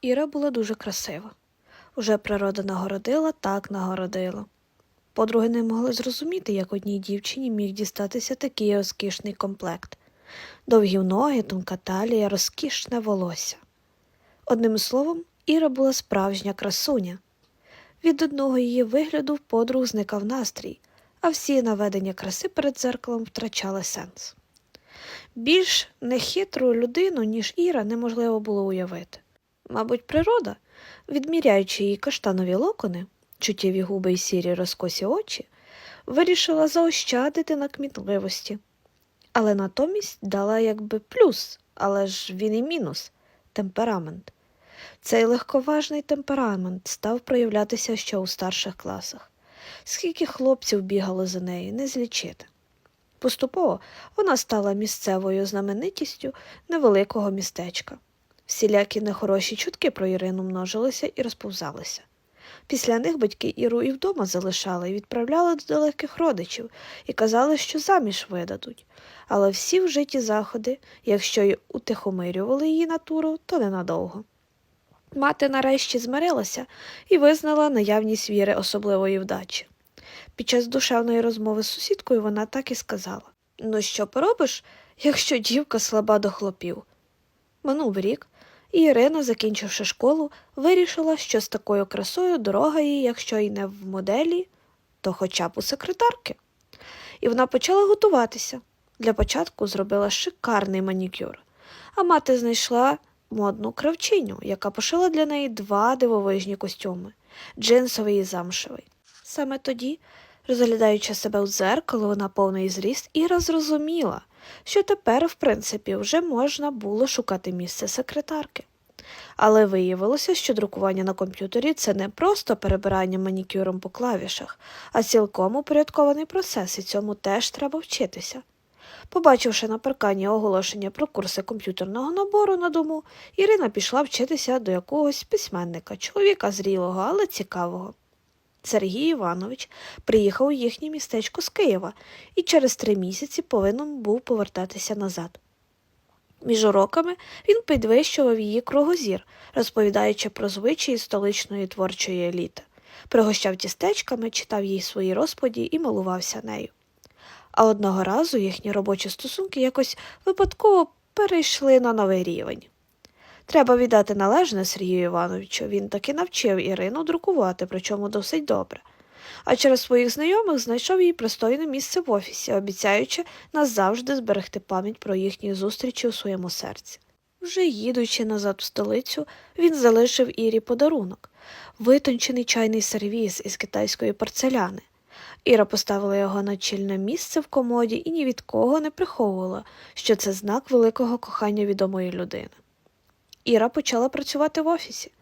Іра була дуже красива. Уже природа нагородила, так нагородила. Подруги не могли зрозуміти, як одній дівчині міг дістатися такий розкішний комплект. Довгі ноги, тонка талія, розкішне волосся. Одним словом, Іра була справжня красуня. Від одного її вигляду в подруг зникав настрій, а всі наведення краси перед дзеркалом втрачали сенс. Більш нехитру людину, ніж Іра, неможливо було уявити. Мабуть, природа, відміряючи її каштанові локони, чуттєві губи й сірі розкосі очі, вирішила заощадити на кмітливості, але натомість дала якби плюс, але ж він і мінус темперамент. Цей легковажний темперамент став проявлятися ще у старших класах. Скільки хлопців бігало за нею, не злічити. Поступово вона стала місцевою знаменитістю невеликого містечка. Всілякі нехороші чутки про Ірину множилися і розповзалися. Після них батьки Іру і вдома залишали і відправляли до далеких родичів і казали, що заміж видадуть. Але всі вжиті заходи, якщо й утихомирювали її натуру, то ненадовго. Мати нарешті змирилася і визнала наявність віри особливої вдачі. Під час душевної розмови з сусідкою вона так і сказала Ну, що поробиш, якщо дівка слаба до хлопів? Минув рік, і Ірина, закінчивши школу, вирішила, що з такою красою дорога їй, якщо й не в моделі, то хоча б у секретарки. І вона почала готуватися. Для початку зробила шикарний манікюр, а мати знайшла модну кравчиню, яка пошила для неї два дивовижні костюми джинсовий і замшевий. Саме тоді, розглядаючи себе у дзеркало, вона повний зріст, Іра зрозуміла, що тепер, в принципі, вже можна було шукати місце секретарки. Але виявилося, що друкування на комп'ютері це не просто перебирання манікюром по клавішах, а цілком упорядкований процес, і цьому теж треба вчитися. Побачивши на паркані оголошення про курси комп'ютерного набору на дому, Ірина пішла вчитися до якогось письменника, чоловіка зрілого, але цікавого. Сергій Іванович приїхав у їхнє містечко з Києва і через три місяці повинен був повертатися назад. Між уроками він підвищував її кругозір, розповідаючи про звичаї столичної творчої еліти, пригощав тістечками, читав їй свої розповіді і милувався нею. А одного разу їхні робочі стосунки якось випадково перейшли на новий рівень. Треба віддати належне Сергію Івановичу, він таки навчив Ірину друкувати, причому досить добре. А через своїх знайомих знайшов їй пристойне місце в офісі, обіцяючи назавжди зберегти пам'ять про їхні зустрічі у своєму серці. Вже їдучи назад в столицю, він залишив Ірі подарунок витончений чайний сервіз із китайської порцеляни. Іра поставила його на чільне місце в комоді і ні від кого не приховувала, що це знак великого кохання відомої людини. Іра почала працювати в офісі.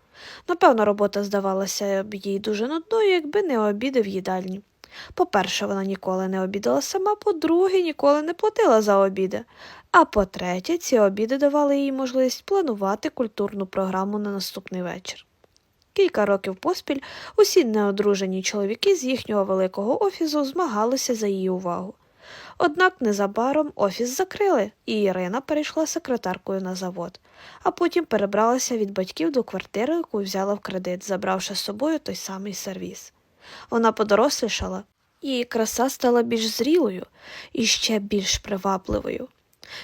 Напевно, робота здавалася б їй дуже нудною, якби не обіди в їдальні. По-перше, вона ніколи не обідала сама, по-друге, ніколи не платила за обіди. А по-третє, ці обіди давали їй можливість планувати культурну програму на наступний вечір. Кілька років поспіль усі неодружені чоловіки з їхнього великого офісу змагалися за її увагу. Однак незабаром офіс закрили, і Ірина перейшла секретаркою на завод, а потім перебралася від батьків до квартири, яку взяла в кредит, забравши з собою той самий сервіз. Вона подорослішала, її краса стала більш зрілою і ще більш привабливою.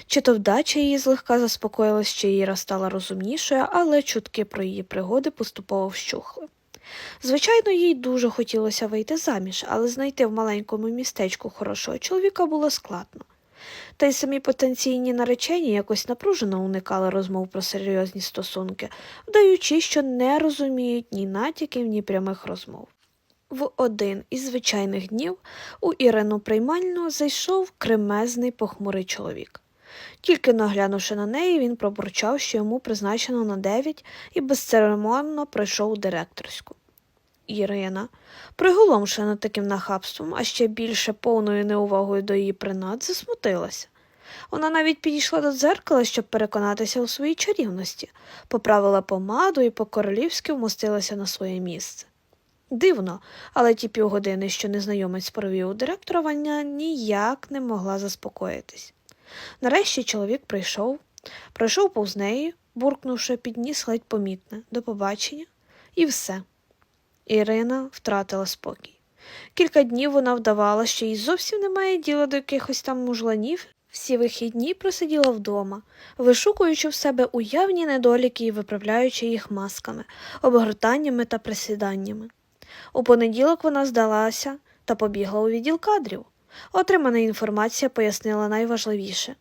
Чи то вдача її злегка заспокоїлась, чи Іра стала розумнішою, але чутки про її пригоди поступово вщухли. Звичайно, їй дуже хотілося вийти заміж, але знайти в маленькому містечку хорошого чоловіка було складно. Та й самі потенційні наречені якось напружено уникали розмов про серйозні стосунки, вдаючи, що не розуміють ні натяків, ні прямих розмов. В один із звичайних днів у Ірину приймальну зайшов кремезний похмурий чоловік. Тільки наглянувши на неї, він пробурчав, що йому призначено на дев'ять, і безцеремонно прийшов у директорську. Ірина, приголомшена таким нахабством, а ще більше повною неувагою до її принад, засмутилася. Вона навіть підійшла до дзеркала, щоб переконатися у своїй чарівності, поправила помаду і по-королівськи вмостилася на своє місце. Дивно, але ті півгодини, що незнайомець провів у директора, вона ніяк не могла заспокоїтись. Нарешті чоловік прийшов, пройшов повз неї, буркнувши під ніс ледь помітне до побачення, і все. Ірина втратила спокій. Кілька днів вона вдавала, що їй зовсім немає діла до якихось там мужланів. Всі вихідні просиділа вдома, вишукуючи в себе уявні недоліки і виправляючи їх масками, обгортаннями та присіданнями. У понеділок вона здалася та побігла у відділ кадрів. Отримана інформація пояснила найважливіше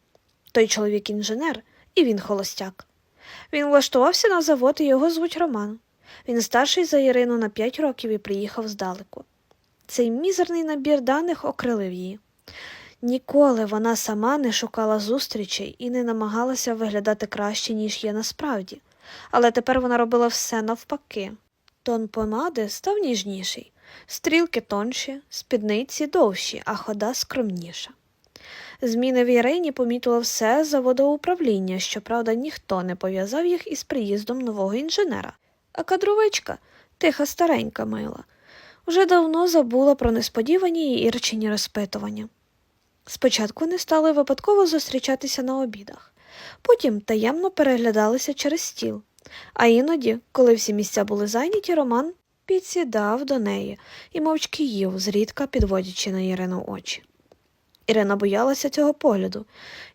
той чоловік інженер, і він холостяк. Він влаштувався на завод і його звуть Роман. Він старший за Ірину на п'ять років і приїхав здалеку. Цей мізерний набір даних окрилив її. Ніколи вона сама не шукала зустрічей і не намагалася виглядати краще, ніж є насправді, але тепер вона робила все навпаки. Тон помади став ніжніший, стрілки тонші, спідниці довші, а хода скромніша. Зміни в Ірині помітило все заводоуправління, щоправда, ніхто не пов'язав їх із приїздом нового інженера. А кадровичка, тиха старенька мила, вже давно забула про несподівані її ірчині розпитування. Спочатку вони стали випадково зустрічатися на обідах, потім таємно переглядалися через стіл, а іноді, коли всі місця були зайняті, Роман підсідав до неї і мовчки їв, зрідка підводячи на Ірину очі. Ірина боялася цього погляду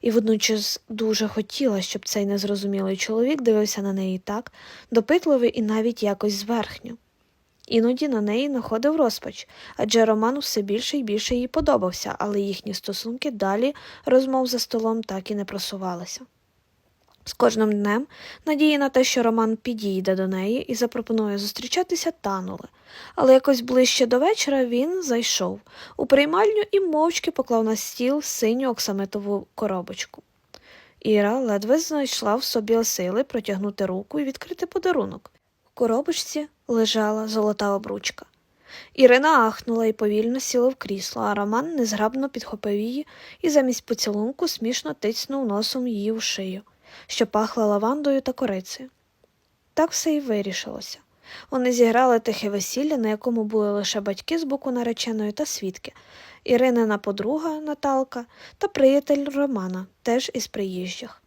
і водночас дуже хотіла, щоб цей незрозумілий чоловік дивився на неї так, допитливий і навіть якось зверхньо. Іноді на неї находив розпач, адже Роман все більше і більше їй подобався, але їхні стосунки далі розмов за столом так і не просувалися. З кожним днем надії на те, що Роман підійде до неї і запропонує зустрічатися, танули, але якось ближче до вечора він зайшов у приймальню і мовчки поклав на стіл синю оксамитову коробочку. Іра ледве знайшла в собі сили протягнути руку і відкрити подарунок. В коробочці лежала золота обручка. Ірина ахнула і повільно сіла в крісло, а Роман незграбно підхопив її і замість поцілунку смішно тицьнув носом її у шию, що пахла лавандою та корицею. Так все і вирішилося. Вони зіграли тихе весілля, на якому були лише батьки з боку нареченої та свідки, Іринина подруга Наталка та приятель Романа, теж із приїжджих.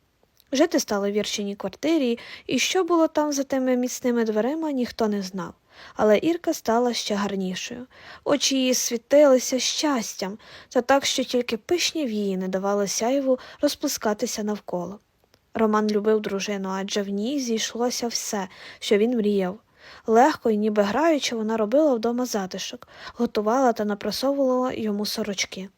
Жити стали в вірченій квартирі, і що було там за тими міцними дверима, ніхто не знав. Але Ірка стала ще гарнішою. Очі її світилися щастям, та так, що тільки пишні вії не давали сяйву розплескатися навколо. Роман любив дружину, адже в ній зійшлося все, що він мріяв. Легко і ніби граючи, вона робила вдома затишок, готувала та напрасовувала йому сорочки.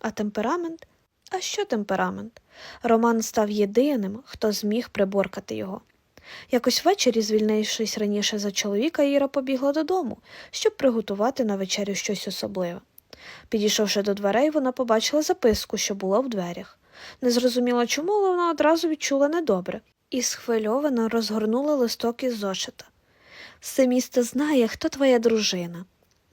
А темперамент? А що темперамент? Роман став єдиним, хто зміг приборкати його. Якось ввечері, звільнившись раніше за чоловіка, Іра побігла додому, щоб приготувати на вечерю щось особливе. Підійшовши до дверей, вона побачила записку, що була в дверях. Не зрозуміла чому, але вона одразу відчула недобре і схвильовано розгорнула листок із зошита. Все місто знає, хто твоя дружина.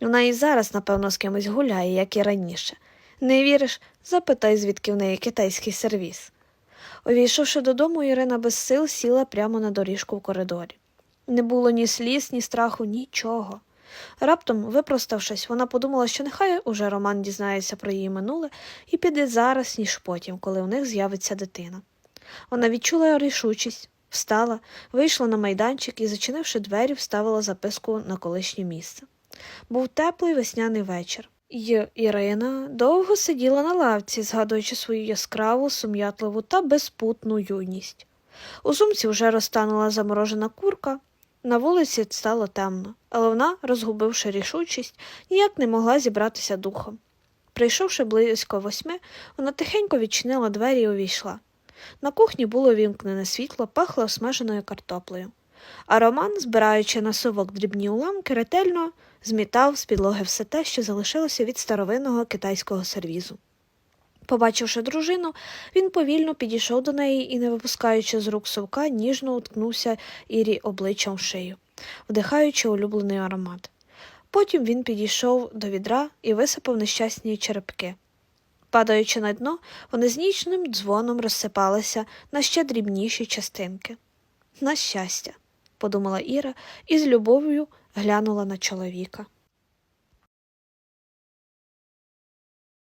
Вона і зараз, напевно, з кимось гуляє, як і раніше. Не віриш? Запитай, звідки в неї китайський сервіс. Увійшовши додому, Ірина без сил сіла прямо на доріжку в коридорі. Не було ні сліз, ні страху, нічого. Раптом, випроставшись, вона подумала, що нехай уже Роман дізнається про її минуле і піде зараз, ніж потім, коли у них з'явиться дитина. Вона відчула рішучість, встала, вийшла на майданчик і, зачинивши двері, вставила записку на колишнє місце. Був теплий весняний вечір. І Ірина довго сиділа на лавці, згадуючи свою яскраву, сум'ятливу та безпутну юність. У сумці вже розтанула заморожена курка, на вулиці стало темно, але вона, розгубивши рішучість, ніяк не могла зібратися духом. Прийшовши близько восьми, вона тихенько відчинила двері і увійшла. На кухні було вімкнене світло, пахло смаженою картоплею. А Роман, збираючи на совок дрібні уламки, ретельно змітав з підлоги все те, що залишилося від старовинного китайського сервізу. Побачивши дружину, він повільно підійшов до неї і, не випускаючи з рук совка, ніжно уткнувся Ірі обличчям в шию, вдихаючи улюблений аромат. Потім він підійшов до відра і висипав нещасні черепки. Падаючи на дно, вони з нічним дзвоном розсипалися на ще дрібніші частинки. На щастя, подумала Іра і з любов'ю глянула на чоловіка.